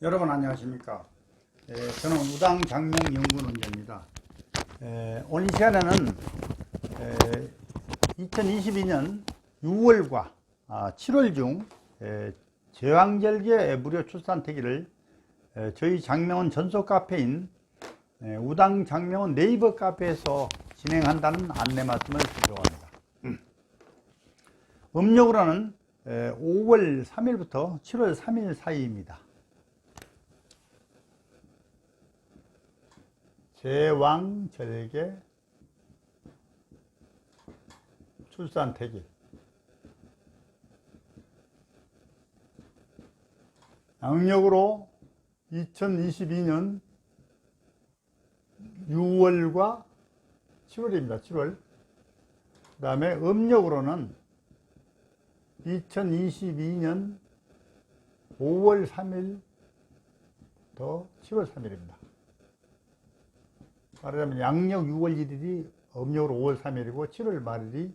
여러분 안녕하십니까? 에, 저는 우당 장명 연구논자입니다. 에, 오늘 이 시간에는 에, 2022년 6월과 아, 7월 중 에, 제왕절개 무료 출산 태기를 에, 저희 장명원 전속 카페인 에, 우당 장명원 네이버 카페에서 진행한다는 안내 말씀을 드리려고 합니다. 음력으로는 에, 5월 3일부터 7월 3일 사이입니다 제왕절개 출산태기 양력으로 2022년 6월과 7월입니다. 7월. 그 다음에 음력으로는 2022년 5월 3일 더 7월 3일입니다. 말하자면 양력 6월 1일이 음력으로 5월 3일이고 7월 말일이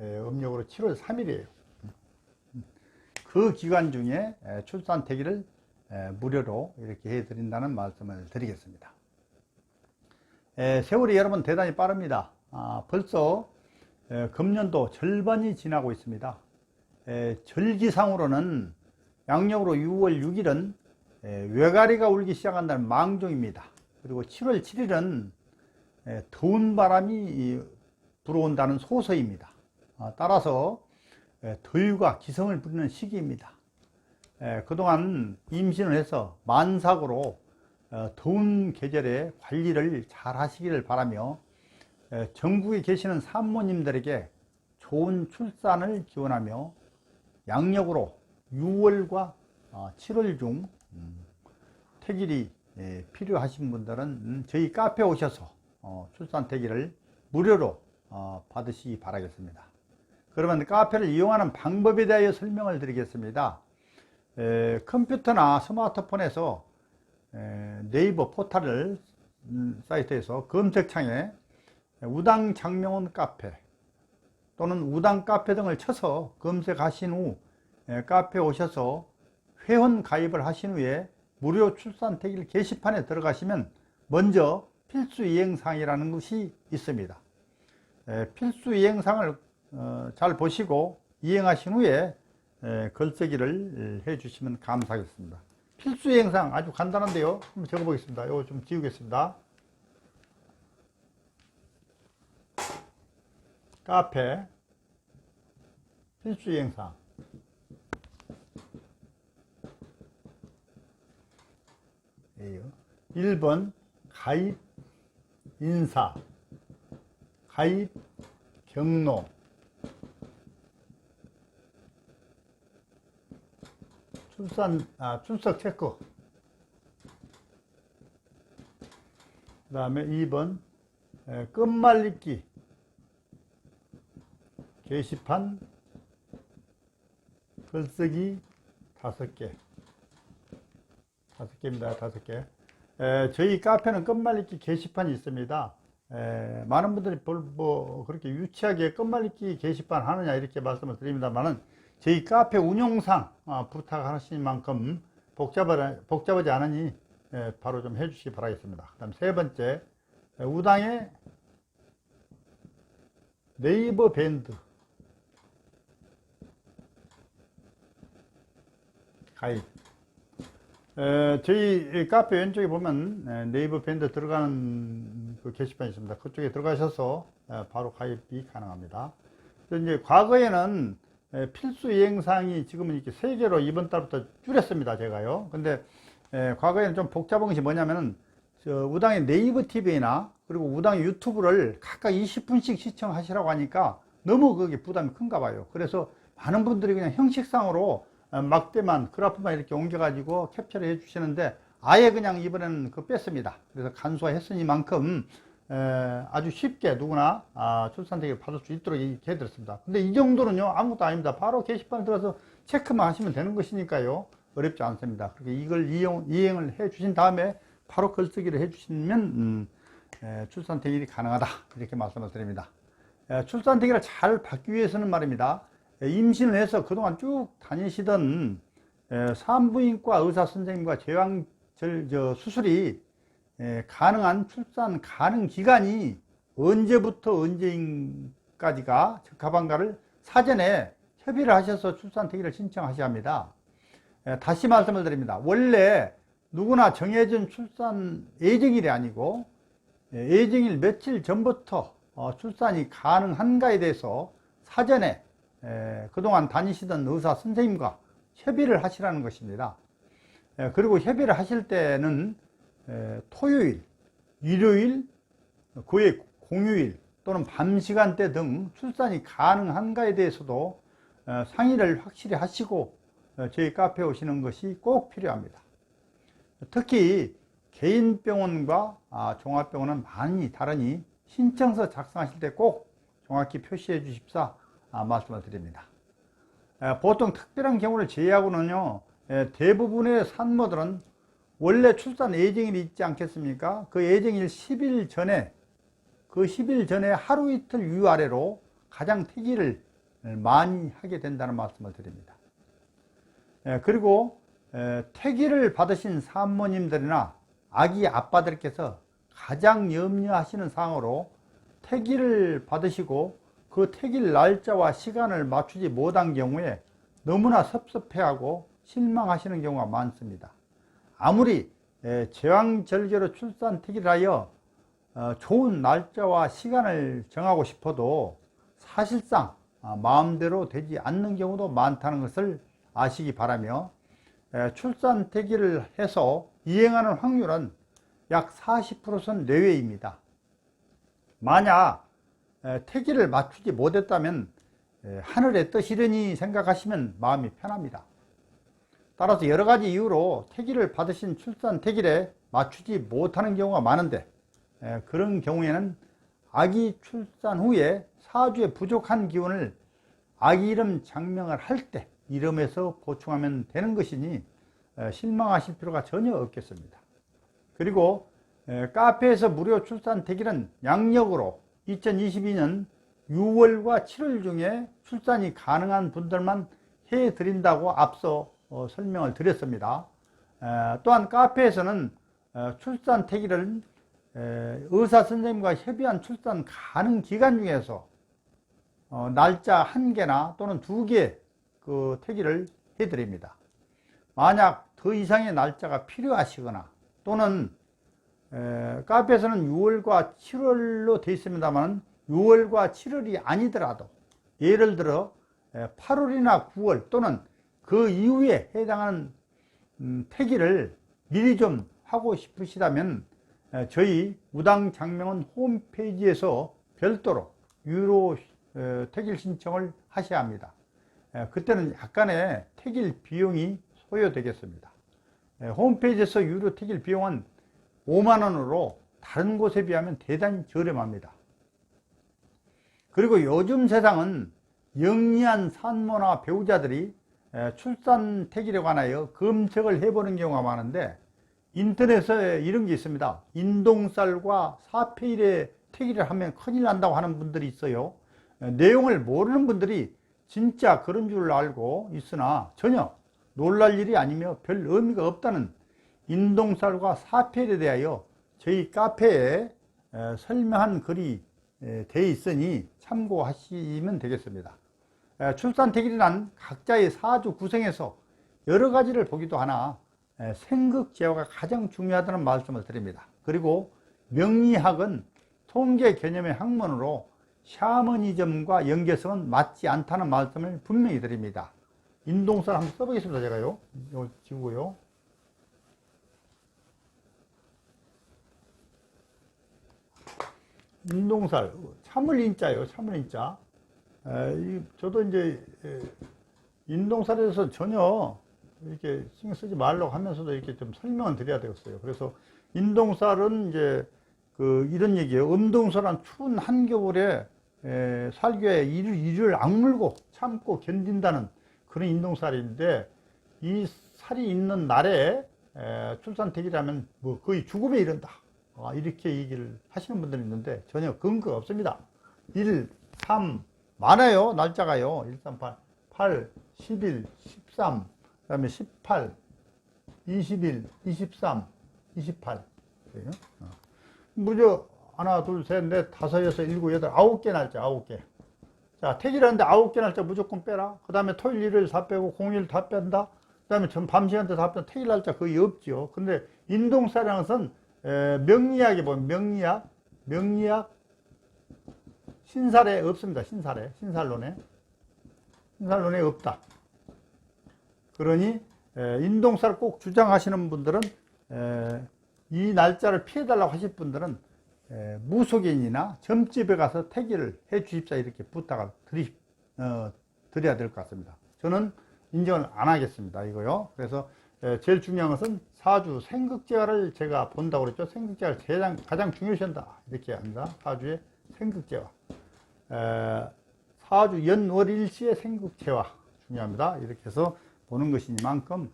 에, 음력으로 7월 3일이에요. 그 기간 중에 에, 출산 대기를 에, 무료로 이렇게 해드린다는 말씀을 드리겠습니다. 에, 세월이 여러분 대단히 빠릅니다. 아, 벌써 에, 금년도 절반이 지나고 있습니다. 에, 절기상으로는 양력으로 6월 6일은 에, 외가리가 울기 시작한다는 망종입니다. 그리고 7월 7일은 더운 바람이 불어온다는 소서입니다. 아, 따라서 더위가 기성을 부리는 시기입니다. 그동안 임신을 해서 만삭으로 어, 더운 계절에 관리를 잘 하시기를 바라며 전국에 계시는 산모님들에게 좋은 출산을 기원하며 양력으로 6월과 7월 중 음, 태길이 예, 필요하신 분들은 음, 저희 카페 오셔서 어, 출산 대기를 무료로 어, 받으시기 바라겠습니다. 그러면 카페를 이용하는 방법에 대하여 설명을 드리겠습니다. 에, 컴퓨터나 스마트폰에서 에, 네이버 포털을 음, 사이트에서 검색창에 우당 장명원 카페 또는 우당 카페 등을 쳐서 검색하신 후 에, 카페 오셔서 회원 가입을 하신 후에 무료 출산 태길 게시판에 들어가시면 먼저 필수 이행사항이라는 것이 있습니다. 에, 필수 이행사항을 어, 잘 보시고 이행하신 후에 에, 글쓰기를 해 주시면 감사하겠습니다. 필수 이행사항 아주 간단한데요. 한번 적어 보겠습니다. 이거 좀 지우겠습니다. 카페 필수 이행사항 1번 가입 인사. 가입 경로. 출산 아, 출석 체크. 그 다음에 2번 에, 끝말잇기. 게시판 글쓰기 5개 다섯 개입니다. 다섯 개. 에, 저희 카페는 끝말잇기 게시판이 있습니다. 에, 많은 분들이 볼, 뭐 그렇게 유치하게 끝말잇기 게시판 하느냐 이렇게 말씀을 드립니다만은 저희 카페 운영상 아, 부탁하신 만큼 복잡하, 복잡하지 않으니 에, 바로 좀 해주시기 바라겠습니다. 그 다음 세 번째 에, 우당의 네이버 밴드 가입 에, 저희 카페 왼쪽에 보면 에, 네이버 밴드 들어가는 그 게시판이 있습니다. 그쪽에 들어가셔서 에, 바로 가입이 가능합니다. 이제 과거에는 에, 필수 이행사항이 지금은 이렇게 세 개로 이번 달부터 줄였습니다. 제가요. 근데 에, 과거에는 좀 복잡한 것이 뭐냐면은 저 우당의 네이버 TV나 그리고 우당의 유튜브를 각각 20분씩 시청하시라고 하니까 너무 그게 부담이 큰가 봐요. 그래서 많은 분들이 그냥 형식상으로 어, 막대만 그래프만 이렇게 옮겨가지고 캡처를 해주시는데 아예 그냥 이번에는 그 뺐습니다. 그래서 간소화했으니만큼 아주 쉽게 누구나 아, 출산대기를 받을 수 있도록 해드렸습니다. 근데 이 정도는요 아무것도 아닙니다. 바로 게시판에 들어서 체크만 하시면 되는 것이니까요 어렵지 않습니다. 그렇게 이걸 이용, 이행을 해 주신 다음에 바로 글쓰기를 해 주시면 음, 출산대기이 가능하다 이렇게 말씀을 드립니다. 출산대기를 잘 받기 위해서는 말입니다. 임신을 해서 그동안 쭉 다니시던 에, 산부인과 의사 선생님과 제왕절 저 수술이 에, 가능한 출산 가능 기간이 언제부터 언제까지가 적합한가를 사전에 협의를 하셔서 출산 대기를 신청하셔야 합니다. 에, 다시 말씀을 드립니다. 원래 누구나 정해진 출산 예정일이 아니고 예, 예정일 며칠 전부터 어, 출산이 가능한가에 대해서 사전에 에, 그동안 다니시던 의사 선생님과 협의를 하시라는 것입니다. 에, 그리고 협의를 하실 때는 에, 토요일, 일요일, 그의 공휴일 또는 밤 시간대 등 출산이 가능한가에 대해서도 어, 상의를 확실히 하시고 어, 저희 카페에 오시는 것이 꼭 필요합니다. 특히 개인 병원과 아, 종합병원은 많이 다르니 신청서 작성하실 때 꼭 정확히 표시해 주십사 아, 말씀을 드립니다. 에, 보통 특별한 경우를 제외하고는요 에, 대부분의 산모들은 원래 출산 예정일이 있지 않겠습니까? 그 예정일 10일 전에 그 10일 전에 하루 이틀 위아래로 가장 태기를 많이 하게 된다는 말씀을 드립니다. 에, 그리고 에, 태기를 받으신 산모님들이나 아기 아빠들께서 가장 염려하시는 사항으로 태기를 받으시고 그 태길 날짜와 시간을 맞추지 못한 경우에 너무나 섭섭해하고 실망하시는 경우가 많습니다. 아무리 에, 제왕절개로 출산 태기를 하여 어, 좋은 날짜와 시간을 정하고 싶어도 사실상 아, 마음대로 되지 않는 경우도 많다는 것을 아시기 바라며 에, 출산 태기를 해서 이행하는 확률은 약 40%선 내외입니다. 만약 에, 태기를 맞추지 못했다면 에, 하늘의 뜻이려니 생각하시면 마음이 편합니다. 따라서 여러 가지 이유로 태기를 받으신 출산 태기에 맞추지 못하는 경우가 많은데 에, 그런 경우에는 아기 출산 후에 사주에 부족한 기운을 아기 이름 장명을 할 때 이름에서 보충하면 되는 것이니 에, 실망하실 필요가 전혀 없겠습니다. 그리고 에, 카페에서 무료 출산 대기는 양력으로 2022년 6월과 7월 중에 출산이 가능한 분들만 해드린다고 앞서 어, 설명을 드렸습니다. 에, 또한 카페에서는 어, 출산 태기를 에, 의사 선생님과 협의한 출산 가능 기간 중에서 어, 날짜 한 개나 또는 두 개 그 태기를 해드립니다. 만약 더 이상의 날짜가 필요하시거나 또는 에, 카페에서는 6월과 7월로 되어 있습니다만 6월과 7월이 아니더라도 예를 들어 에, 8월이나 9월 또는 그 이후에 해당하는 음, 태기를 미리 좀 하고 싶으시다면 에, 저희 우당장명원 홈페이지에서 별도로 유로 에, 태길 신청을 하셔야 합니다. 에, 그때는 약간의 태길 비용이 소요되겠습니다. 에, 홈페이지에서 유료 태길 비용은 5만원으로 다른 곳에 비하면 대단히 저렴합니다. 그리고 요즘 세상은 영리한 산모나 배우자들이 에, 출산 태길에 관하여 검색을 해보는 경우가 많은데 인터넷에 이런 게 있습니다. 인동살과 사페일의 태기를 하면 큰일 난다고 하는 분들이 있어요. 에, 내용을 모르는 분들이 진짜 그런 줄 알고 있으나 전혀 놀랄 일이 아니며 별 의미가 없다는 인동살과 사펠에 대하여 저희 카페에 에, 설명한 글이 되어 있으니 참고하시면 되겠습니다. 에, 출산 태길이란 각자의 사주 구성에서 여러 가지를 보기도 하나 에, 생극 제어가 가장 중요하다는 말씀을 드립니다. 그리고 명리학은 통계 개념의 학문으로 샤머니즘과 연계성은 맞지 않다는 말씀을 분명히 드립니다. 인동살 한번 써보겠습니다. 제가요. 이거 지우고요. 인동살, 참을 인자요. 참을 인자. 저도 이제 에, 인동살에 대해서 전혀 이렇게 신경 쓰지 말라고 하면서도 이렇게 좀 설명을 드려야 되겠어요. 그래서 인동살은 이제 그 이런 얘기예요. 음동살은 추운 한겨울에 에, 살기에 이를, 이를 악물고 참고 견딘다는 그런 인동살인데 이 살이 있는 날에 에, 출산택이라면 뭐 거의 죽음에 이른다. 아, 이렇게 얘기를 하시는 분들이 있는데 전혀 근거가 없습니다. 1, 3, 많아요. 날짜가요. 1, 3, 8, 8, 11, 13, 그 다음에 18, 21, 23, 28. 그래요? 어. 무려 하나, 둘, 셋, 넷, 다섯, 여섯, 일곱, 여덟, 아홉 개 날짜, 아홉 개. 자, 택일하는데 아홉 개 날짜 무조건 빼라. 그 다음에 토요일, 일요일 다 빼고, 공휴일 다 뺀다. 그 다음에 전밤 시간 때다 뺀다. 택일 날짜 거의 없죠. 근데 에, 명리학에 보면 명리학, 명리학, 신살에 없습니다. 신살에, 신살론에. 신살론에 없다. 그러니 에, 인동사를 꼭 주장하시는 분들은 에, 이 날짜를 피해달라고 하실 분들은 에, 무속인이나 점집에 가서 태기를 해 주십사 이렇게 부탁을 드리, 어, 드려야 될 것 같습니다. 저는 인정을 안 하겠습니다. 이거요. 그래서 에, 제일 중요한 것은 사주 생극제화를 제가 본다고 그랬죠. 생극제화를 가장, 가장 중요시한다. 이렇게 합니다. 사주의 생극제화. 에, 사주 연월일시의 생극제화 중요합니다. 이렇게 해서 보는 것이니만큼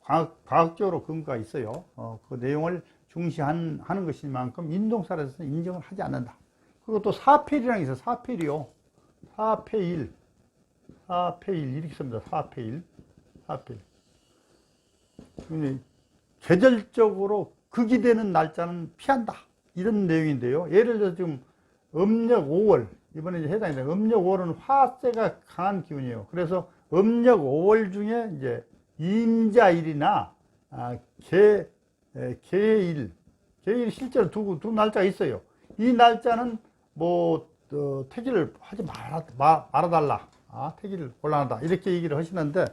과학, 과학적으로 근거가 있어요. 어, 그 내용을 중시하는 하는 것이니만큼 인동살에서 인정을 하지 않는다. 그리고 또게 있어요. 사패일이요. 사패일. 사패일. 이렇게 씁니다. 사패일. 근데 계절적으로 극이 되는 날짜는 피한다. 이런 내용인데요. 예를 들어서 지금 음력 5월, 이번에 이제 해당이 돼. 음력 5월은 화세가 강한 기운이에요. 그래서 음력 5월 중에 이제 임자일이나 아, 개, 에, 개일, 개일 실제로 두, 두 날짜가 있어요. 이 날짜는 뭐, 어, 태기를 하지 말아, 마, 말아달라. 아, 태기를 곤란하다. 이렇게 얘기를 하시는데,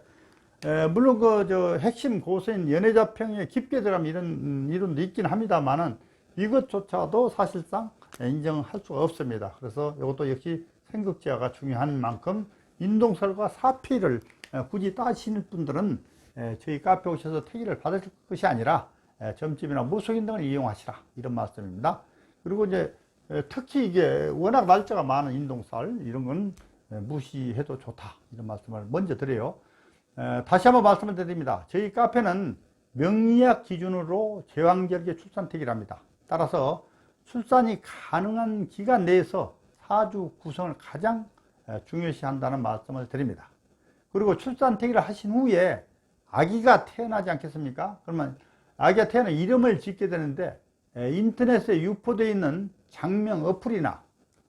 에, 물론 그, 저, 핵심 고수인 연애자 평에 깊게 들어가면 이런, 음, 이론도 있긴 합니다만은 이것조차도 사실상 인정할 수가 없습니다. 그래서 이것도 역시 생극제화가 중요한 만큼 인동설과 사피를 에, 굳이 따시는 분들은 에, 저희 카페 오셔서 태기를 받을 것이 아니라 에, 점집이나 무속인 등을 이용하시라 이런 말씀입니다. 그리고 이제 에, 특히 이게 워낙 날짜가 많은 인동살 이런 건 에, 무시해도 좋다 이런 말씀을 먼저 드려요. 에, 다시 한번 말씀을 드립니다. 저희 카페는 명리학 기준으로 제왕절개 출산택이라 합니다. 따라서 출산이 가능한 기간 내에서 사주 구성을 가장 에, 중요시한다는 말씀을 드립니다. 그리고 출산택일을 하신 후에 아기가 태어나지 않겠습니까? 그러면 아기가 태어나 이름을 짓게 되는데 에, 인터넷에 유포되어 있는 장명 어플이나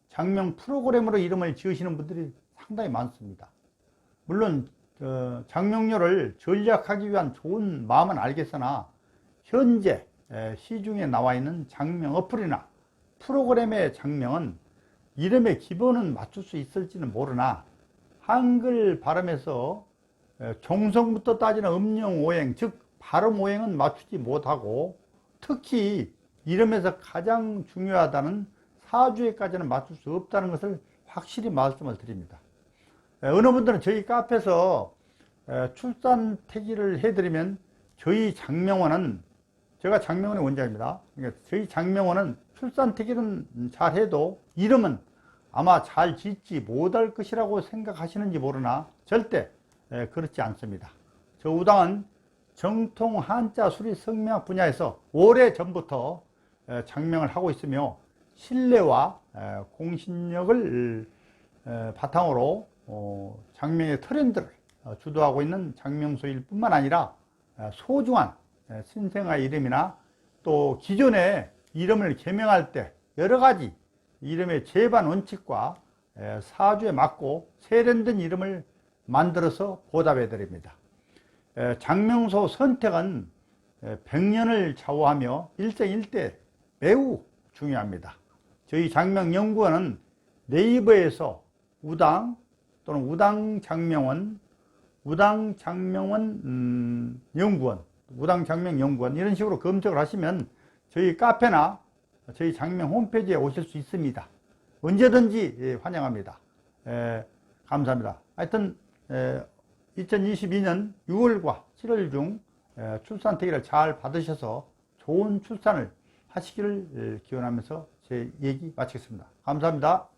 장명 프로그램으로 이름을 지으시는 분들이 상당히 많습니다. 물론 어, 장명료를 전략하기 위한 좋은 마음은 알겠으나 현재 에, 시중에 나와 있는 장명 어플이나 프로그램의 장명은 이름의 기본은 맞출 수 있을지는 모르나 한글 발음에서 에, 종성부터 따지는 음령 오행 즉 발음 오행은 맞추지 못하고 특히 이름에서 가장 중요하다는 사주에까지는 맞출 수 없다는 것을 확실히 말씀을 드립니다. 에, 어느 분들은 저희 카페에서 에, 출산 태기를 해드리면 저희 장명원은 제가 장명원의 원장입니다. 그러니까 저희 장명원은 출산 태기는 잘해도 이름은 아마 잘 짓지 못할 것이라고 생각하시는지 모르나 절대 에, 그렇지 않습니다. 저 우당은 정통 한자 수리 성명 분야에서 오래 전부터 에, 장명을 하고 있으며 신뢰와 에, 공신력을 에, 바탕으로 어, 장명의 트렌드를 어, 주도하고 있는 장명소일 뿐만 아니라 에, 소중한 에, 신생아 이름이나 또 기존의 이름을 개명할 때 여러 가지 이름의 제반 원칙과 에, 사주에 맞고 세련된 이름을 만들어서 보답해 드립니다. 에, 장명소 선택은 에, 100년을 좌우하며 일생일대 매우 중요합니다. 저희 장명연구원은 네이버에서 우당 또는 우당 장명원, 우당 장명원 음, 연구원, 우당 장명 연구원 이런 식으로 검색을 하시면 저희 카페나 저희 장명 홈페이지에 오실 수 있습니다. 언제든지 예, 환영합니다. 에, 감사합니다. 하여튼 에, 2022년 6월과 7월 중 에, 출산 태기를 잘 받으셔서 좋은 출산을 하시기를 에, 기원하면서 제 얘기 마치겠습니다. 감사합니다.